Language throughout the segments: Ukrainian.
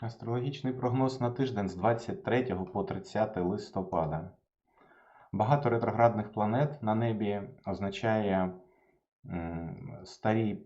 Астрологічний прогноз на тиждень з 23 по 30 листопада. Багато ретроградних планет на небі означає старі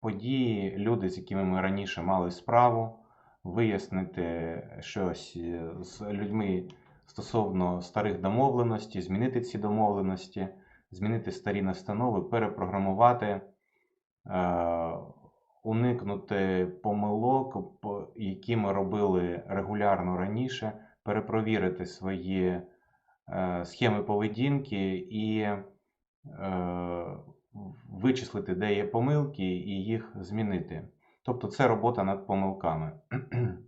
події, люди, з якими ми раніше мали справу, вияснити щось е, з людьми стосовно старих домовленостей, змінити ці домовленості, змінити старі настанови, перепрограмувати, е, уникнути помилок, по- які ми робили регулярно раніше, перепровірити свої е, схеми поведінки і е, вичислити, де є помилки, і їх змінити. Тобто це робота над помилками.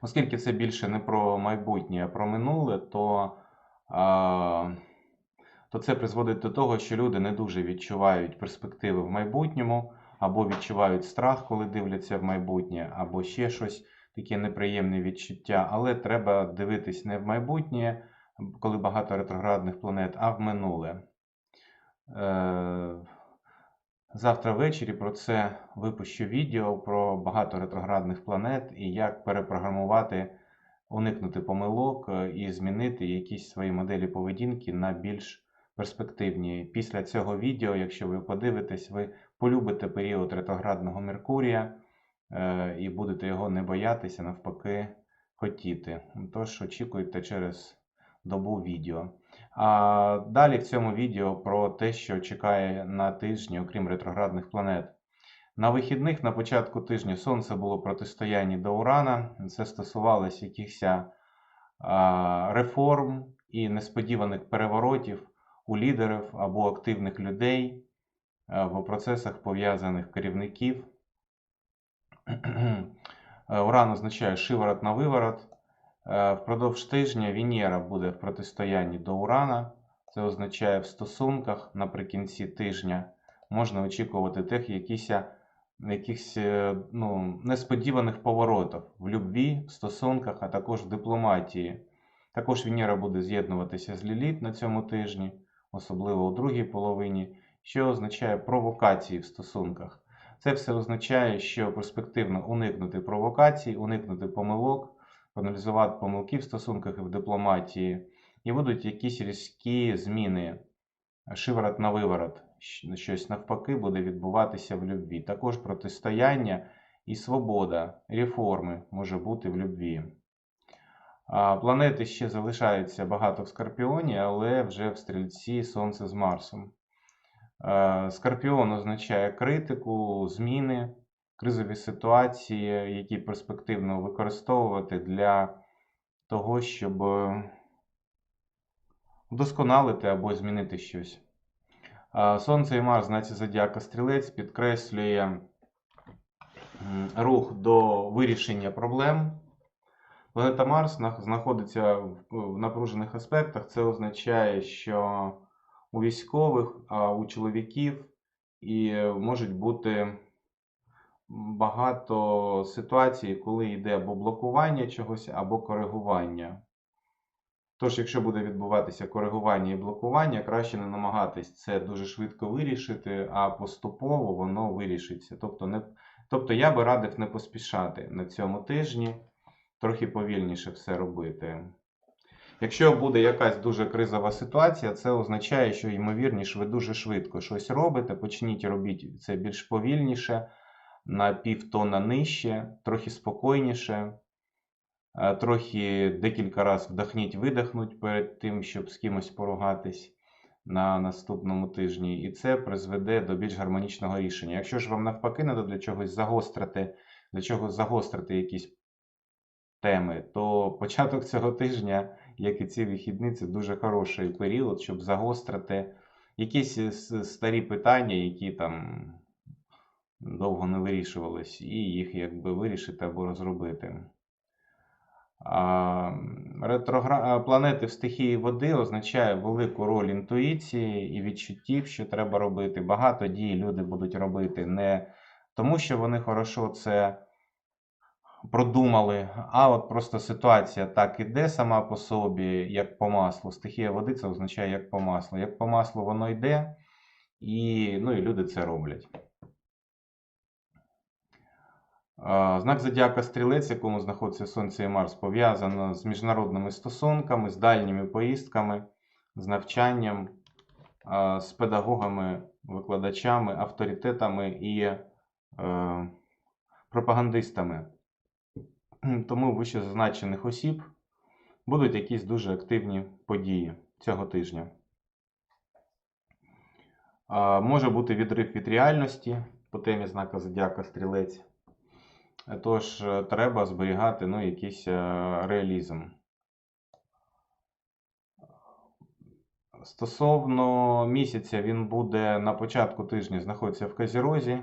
Оскільки це більше не про майбутнє, а про минуле, то, то це призводить до того, що люди не дуже відчувають перспективи в майбутньому, або відчувають страх, коли дивляться в майбутнє, або ще щось таке неприємне відчуття. Але треба дивитись не в майбутнє, коли багато ретроградних планет, а в минуле. Е, Завтра ввечері про це випущу відео про багато ретроградних планет і як перепрограмувати, уникнути помилок е, і змінити якісь свої моделі поведінки на більш перспективні. Після цього відео, якщо ви подивитесь, ви полюбите період ретроградного Меркурія е, і будете його не боятися, навпаки, хотіти. Тож очікуйте через добу відео. А далі в цьому відео про те, що чекає на тижні, окрім ретроградних планет. На вихідних на початку тижня Сонце було в протистоянні до Урана. Це стосувалося якихось реформ і несподіваних переворотів у лідерів або активних людей в процесах пов'язаних керівників. Е, Уран означає шиворот на виворот. Е, Впродовж тижня Венера буде в протистоянні до Урана. Це означає в стосунках наприкінці тижня можна очікувати тих якісь, якихось е, ну, несподіваних поворотів в любві, в стосунках, а також в дипломатії. Також Венера буде з'єднуватися з Ліліт на цьому тижні, особливо у другій половині, що означає провокації в стосунках. Це все означає, що перспективно уникнути провокацій, уникнути помилок проаналізувати помилки в стосунках і в дипломатії, і будуть якісь різкі зміни, шиворот на виворот, щось навпаки буде відбуватися в любві. Також протистояння і свобода, реформи може бути в любві. Планети ще залишаються багато в Скорпіоні, але вже в стрільці Сонце з Марсом. Е, Скорпіон означає критику, зміни, кризові ситуації, які перспективно використовувати для того, щоб е, вдосконалити або змінити щось. Сонце і Марс, знаці Зодіака Стрілець, підкреслює рух до вирішення проблем. Планета Марс знаходиться в напружених аспектах. Це означає, що у військових, а у чоловіків і можуть бути багато ситуацій, коли йде або блокування чогось, або коригування. Тож, якщо буде відбуватися коригування і блокування, краще не намагатись це дуже швидко вирішити, а поступово воно вирішиться. Тобто, не, тобто я би радив не поспішати на цьому тижні, трохи повільніше все робити. Якщо буде якась дуже кризова ситуація, це означає, що, ймовірніше, ви дуже швидко щось робите. Почніть робіть це більш повільніше, на півтона нижче, трохи спокійніше, е, трохи декілька разів вдохніть, видихнуть перед тим, щоб з кимось поругатись на наступному тижні. І це призведе до більш гармонічного рішення. Якщо ж вам навпаки треба для чогось загострити, для чого загострити якісь теми, то початок цього тижня, як і ці вихідні, це дуже хороший період, щоб загострити якісь е, старі питання, які там довго не вирішувались, і їх якби вирішити або розробити. Ретрогра... Планети в стихії води означає велику роль інтуїції і відчуттів, що треба робити. Багато дій люди будуть робити не тому, що вони хорошо це продумали, а от просто ситуація так іде сама по собі, як по маслу. Стихія води це означає як по маслу. Як по маслу воно йде, і, ну, і люди це роблять. Знак зодіака Стрілець, якому знаходиться Сонце і Марс, пов'язано з міжнародними стосунками, з дальніми поїздками, з навчанням, з педагогами, викладачами, авторитетами і е, пропагандистами. Тому вище зазначених осіб будуть якісь дуже активні події цього тижня. Може бути відрив від реальності по темі знака Зодіака Стрілець. Тож е, треба зберігати ну, якийсь е, реалізм. Стосовно місяця, він буде на початку тижня знаходитися в Казірозі,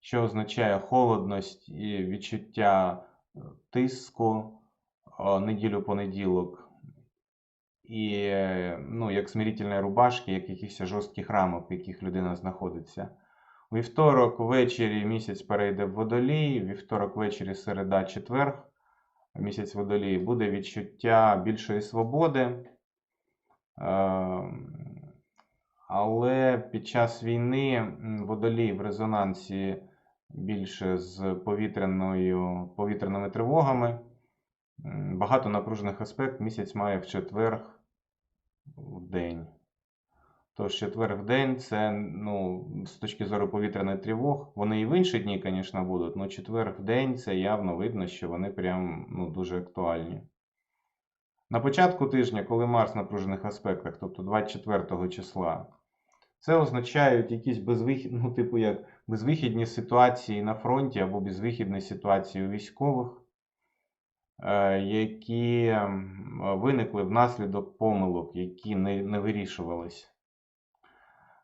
що означає холодність і відчуття е, тиску е, неділю-понеділок. І е, ну, як смирительної рубашки, як якихось жорстких рамок, в яких людина знаходиться. У вівторок ввечері місяць перейде в водолій, вівторок ввечері середа, четверг, місяць водолій, буде відчуття більшої свободи. Ем, Але під час війни водолій в резонансі більше з повітряною, повітряними тривогами. Багато напружених аспект місяць має в четверг в день. Тож четвер в день це, ну, з точки зору повітряних тривог, вони і в інші дні, звісно, будуть, але четвер в день це явно видно, що вони прям ну, дуже актуальні. На початку тижня, коли Марс в напружених аспектах, тобто 24 числа, це означають якісь безвихід, ну, типу як безвихідні ситуації на фронті або безвихідні ситуації у військових, е, які виникли внаслідок помилок, які не, не вирішувались.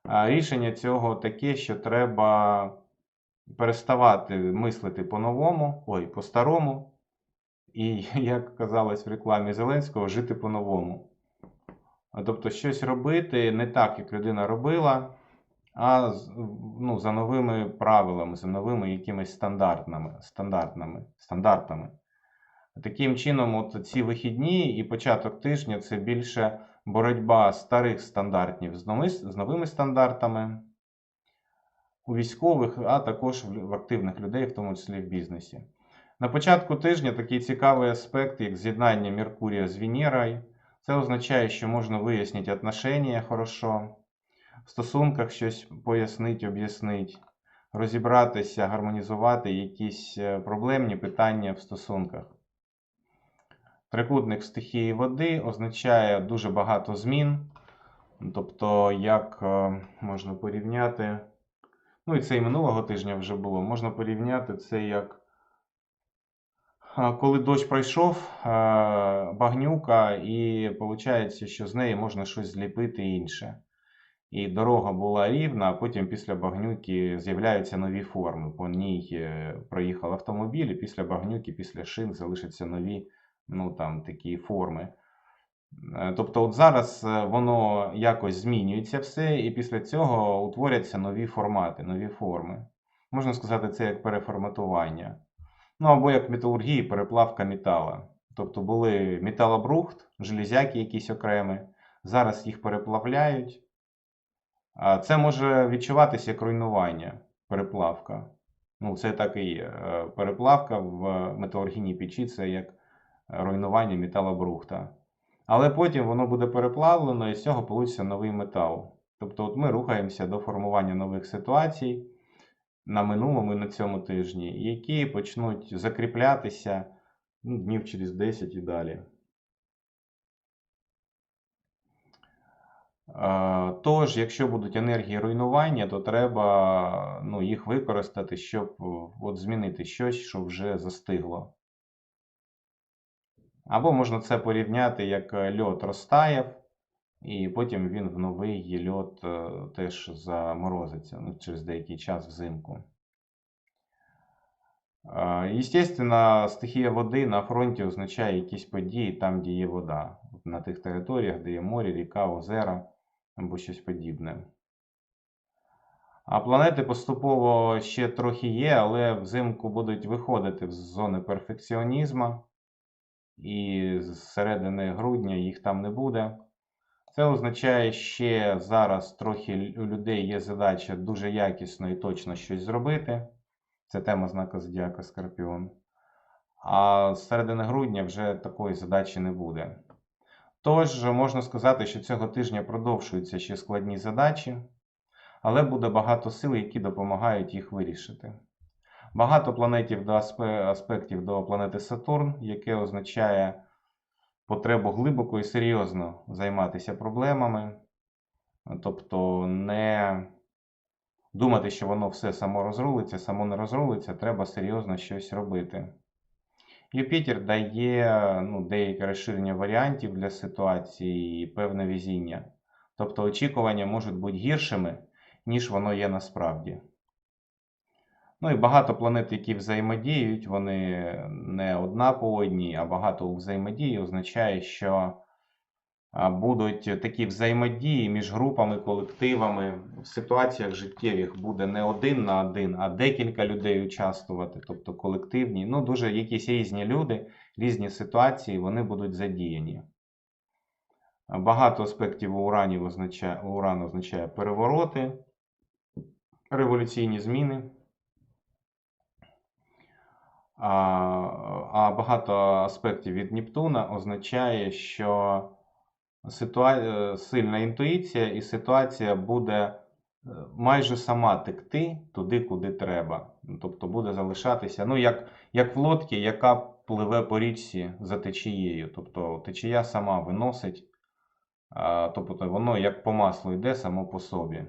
Рішення цього таке, що треба переставати мислити по-новому, ой, по-старому, і, як казалось в рекламі Зеленського, жити по-новому. Тобто щось робити не так, як людина робила, а ну, за новими правилами, за новими якимись стандартними, стандартними, стандартами. Таким чином, от ці вихідні і початок тижня це більше боротьба старих стандартів з нови- з новими стандартами у військових, а також в активних людей, в тому числі в бізнесі. На початку тижня такий цікавий аспект, як з'єднання Меркурія з Венерою. Це означає, що можна вияснити отношення хорошо, в стосунках щось пояснити, об'яснити, розібратися, гармонізувати якісь е, проблемні питання в стосунках. Трикутник стихії води означає дуже багато змін. Тобто, як е, можна порівняти, ну і це і минулого тижня вже було, можна порівняти це як коли дощ пройшов, багнюка, і виходить, що з неї можна щось зліпити інше. І дорога була рівна, а потім після багнюки з'являються нові форми. По ній е, проїхав автомобіль, і після багнюки, після шин залишаться нові ну, там, такі форми. Е, Тобто, от зараз е, воно якось змінюється все, і після цього утворяться нові формати, нові форми. Можна сказати, це як переформатування. Ну або як в металургії переплавка метала. Тобто були металобрухт, железяки якісь окремі, зараз їх переплавляють. Це може відчуватися як руйнування, переплавка. Ну, це так і є. Е, Переплавка в металургійній печі це як руйнування металобрухта. Але потім воно буде переплавлено і з цього получиться новий метал. Тобто от ми рухаємося до формування нових ситуацій на минулому і на цьому тижні, які почнуть закріплятися ну, днів через 10 і далі. Тож, якщо будуть енергії руйнування, то треба ну, їх використати, щоб от, змінити щось, що вже застигло. Або можна це порівняти, як е, льод розтаяв, і потім він в новий льод е, теж заморозиться ну, через деякий час взимку. Е, Естественно, стихія води на фронті означає якісь події там, де є вода. На тих територіях, де є море, ріка, озера або щось подібне. А планети поступово ще трохи є, але взимку будуть виходити з зони перфекціонізму, і з середини грудня їх там не буде. Це означає, ще зараз трохи у людей є задача дуже якісно і точно щось зробити. Це тема знака Зодіака Скорпіон. А з середини грудня вже такої задачі не буде. Тож, можна сказати, що цього тижня продовжуються ще складні задачі, але буде багато сил, які допомагають їх вирішити. Багато планетів до аспе- аспектів до планети Сатурн, яке означає потребу глибоко і серйозно займатися проблемами, тобто не думати, що воно все само розрулиться, само не розрулиться, треба серйозно щось робити. Юпітер дає ну, деяке розширення варіантів для ситуації і певне везіння. Тобто очікування можуть бути гіршими, ніж воно є насправді. Ну і багато планет, які взаємодіють, вони не одна по одній, а багато взаємодії означає, що будуть такі взаємодії між групами, колективами. В ситуаціях життєвих буде не один на один, а декілька людей участвувати, тобто колективні. Ну, дуже якісь різні люди, різні ситуації, вони будуть задіяні. Багато аспектів у Урані означає, Уран означає перевороти, революційні зміни. А, багато аспектів від Нептуна означає, що ситуа... е, сильна інтуїція і ситуація буде е, майже сама текти туди, куди треба. Ну, Тобто буде залишатися, ну, як, як в лодці, яка пливе по річці за течією. Тобто течія сама виносить, тобто воно як по маслу йде само по собі.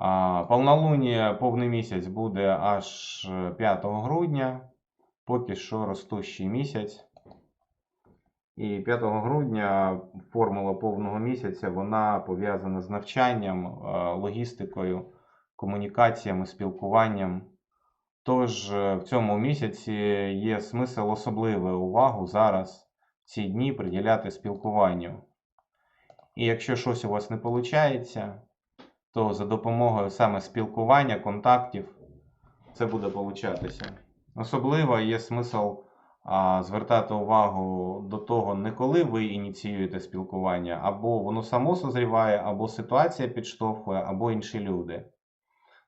А, повний місяць буде аж е, 5 грудня, поки що ростущий місяць. І 5 грудня формула повного місяця вона пов'язана з навчанням, е, логістикою, комунікаціями, спілкуванням. Тож е, в цьому місяці є смисл особливу увагу зараз в ці дні приділяти спілкуванню. І якщо щось у вас не виходить, то за допомогою саме спілкування, контактів це буде получатися. Особливо є смисл а, звертати увагу до того, не коли ви ініціюєте спілкування, або воно само созріває, або ситуація підштовхує, або інші люди.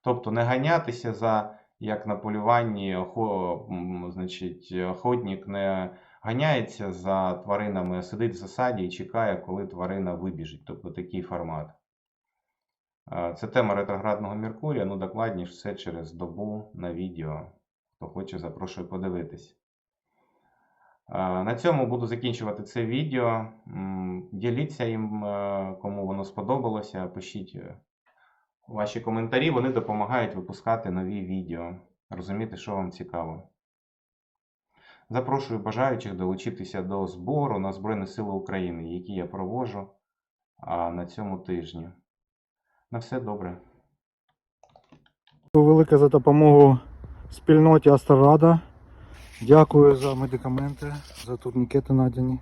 Тобто не ганятися за, як на полюванні, охо- значить, охотник не ганяється за тваринами, а сидить в засаді і чекає, коли тварина вибіжить. Тобто такий формат. Це тема ретроградного Меркурія, ну докладніше все через добу на відео. Хто хоче, запрошую подивитись. На цьому буду закінчувати це відео. Діліться їм, е, кому воно сподобалося. Пишіть е, ваші коментарі, вони допомагають випускати нові відео, розуміти, що вам цікаво. Запрошую бажаючих долучитися до збору на Збройні Сили України, які я проводжу на цьому тижні. На все добре. Дякую велике за допомогу спільноті Астарада. Дякую за медикаменти, за турнікети надані.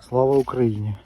Слава Україні!